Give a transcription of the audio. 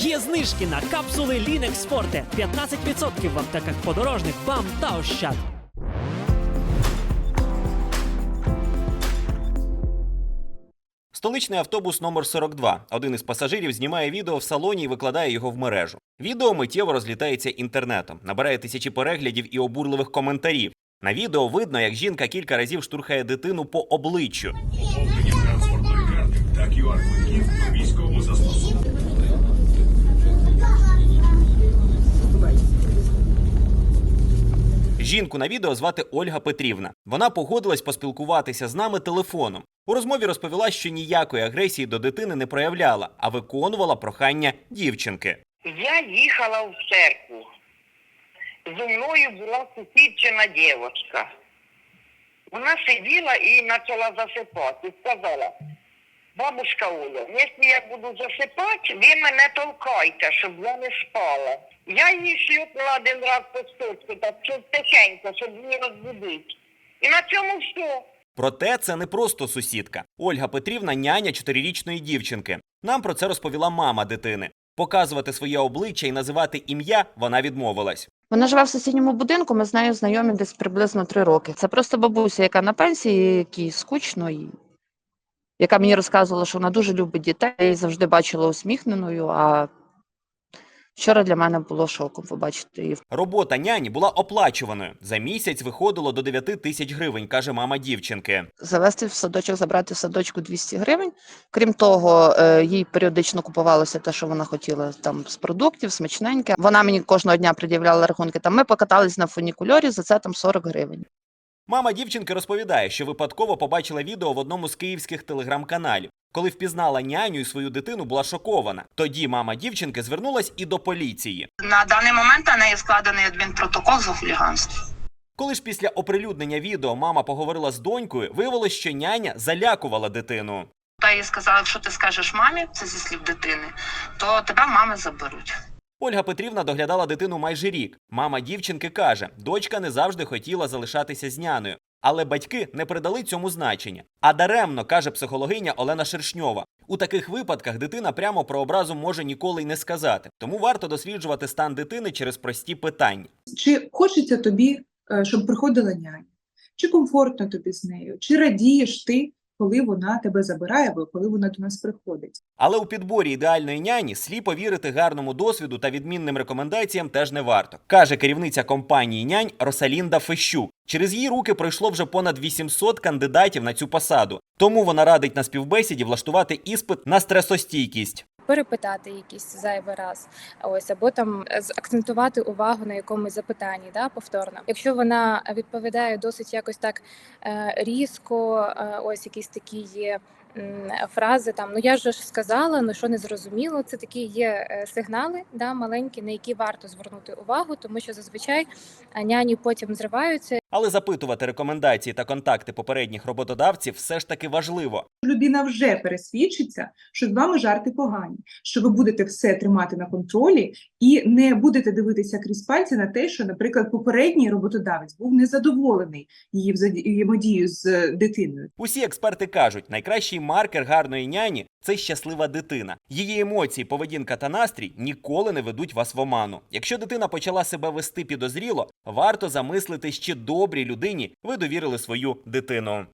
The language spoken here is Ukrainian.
Є знижки на капсули Linux Forte 15% в аптеках подорожних БАМ та Ощад. Столичний автобус номер 42. Один із пасажирів знімає відео в салоні і викладає його в мережу. Відео миттєво розлітається інтернетом, набирає тисячі переглядів і обурливих коментарів. На відео видно, як жінка кілька разів штурхає дитину по обличчю. Поповнені транспортної карти та QR-квитків до Жінку на відео звати Ольга Петрівна. Вона погодилась поспілкуватися з нами телефоном. У розмові розповіла, що ніякої агресії до дитини не проявляла, а виконувала прохання дівчинки. Я їхала в церкву. Зі мною була сусідчина дівчинка. Вона сиділа і почала засипати. Сказала, бабушка Оля, якщо я буду засипати, ви мене толкайте, щоб я не спала. Я її шлюпнула один раз по сточку, так щоб тихенько, щоб її розбудити. І на цьому все. Проте це не просто сусідка. Ольга Петрівна няня чотирирічної дівчинки. Нам про це розповіла мама дитини. Показувати своє обличчя і називати ім'я вона відмовилась. Вона живе в сусідньому будинку, ми з нею знайомі десь приблизно три роки. Це просто бабуся, яка на пенсії, якій скучно, і яка мені розказувала, що вона дуже любить дітей, я її завжди бачила усміхненою. А вчора для мене було шоком побачити її. Робота няні була оплачуваною. За місяць виходило до 9 тисяч гривень, каже мама дівчинки. Завести в садочок, забрати в садочку 200 гривень. Крім того, е, їй періодично купувалося те, що вона хотіла там з продуктів, смачненьке. Вона мені кожного дня пред'являла рахунки. Там ми покатались на фунікульорі, за це там 40 гривень. Мама дівчинки розповідає, що випадково побачила відео в одному з київських телеграм-каналів. Коли впізнала няню і свою дитину, була шокована. Тоді мама дівчинки звернулась і до поліції. На даний момент на неї складений адмінпротокол за хуліганство. Коли ж після оприлюднення відео мама поговорила з донькою, виявилось, що няня залякувала дитину. Та їй сказала, якщо ти скажеш мамі, це зі слів дитини, то тебе мами заберуть. Ольга Петрівна доглядала дитину майже рік. Мама дівчинки каже, дочка не завжди хотіла залишатися з няною, але батьки не придали цьому значення. А даремно каже психологиня Олена Шершньова. У таких випадках дитина прямо про образу може ніколи й не сказати. Тому варто досліджувати стан дитини через прості питання. Чи хочеться тобі, е, щоб приходила няня? Чи комфортно тобі з нею? Чи радієш ти, коли вона тебе забирає або коли вона до нас приходить? Але у підборі ідеальної няні сліпо вірити гарному досвіду та відмінним рекомендаціям теж не варто, каже керівниця компанії нянь Росалінда Фещук. Через її руки пройшло вже понад 800 кандидатів на цю посаду. Тому вона радить на співбесіді влаштувати іспит на стресостійкість. Перепитати якийсь зайвий раз, ось або там акцентувати увагу на якомусь запитанні, да, повторно. Якщо вона відповідає досить якось так е, різко, е, ось якісь такі є. Фрази там ну я ж сказала, ну що не зрозуміло. Це такі є е, сигнали, да маленькі, на які варто звернути увагу, тому що зазвичай няні потім зриваються Але запитувати рекомендації та контакти попередніх роботодавців все ж таки важливо. Людина вже пересвідчиться, що з вами жарти погані, що ви будете все тримати на контролі і не будете дивитися крізь пальці на те, що, наприклад, попередній роботодавець був незадоволений її взаємодією з е, дитиною. Усі експерти кажуть, найкращий маркер гарної няні це щаслива дитина. Її емоції, поведінка та настрій ніколи не ведуть вас в оману. Якщо дитина почала себе вести підозріло, варто замислитись, чи добрій людині ви довірили свою дитину.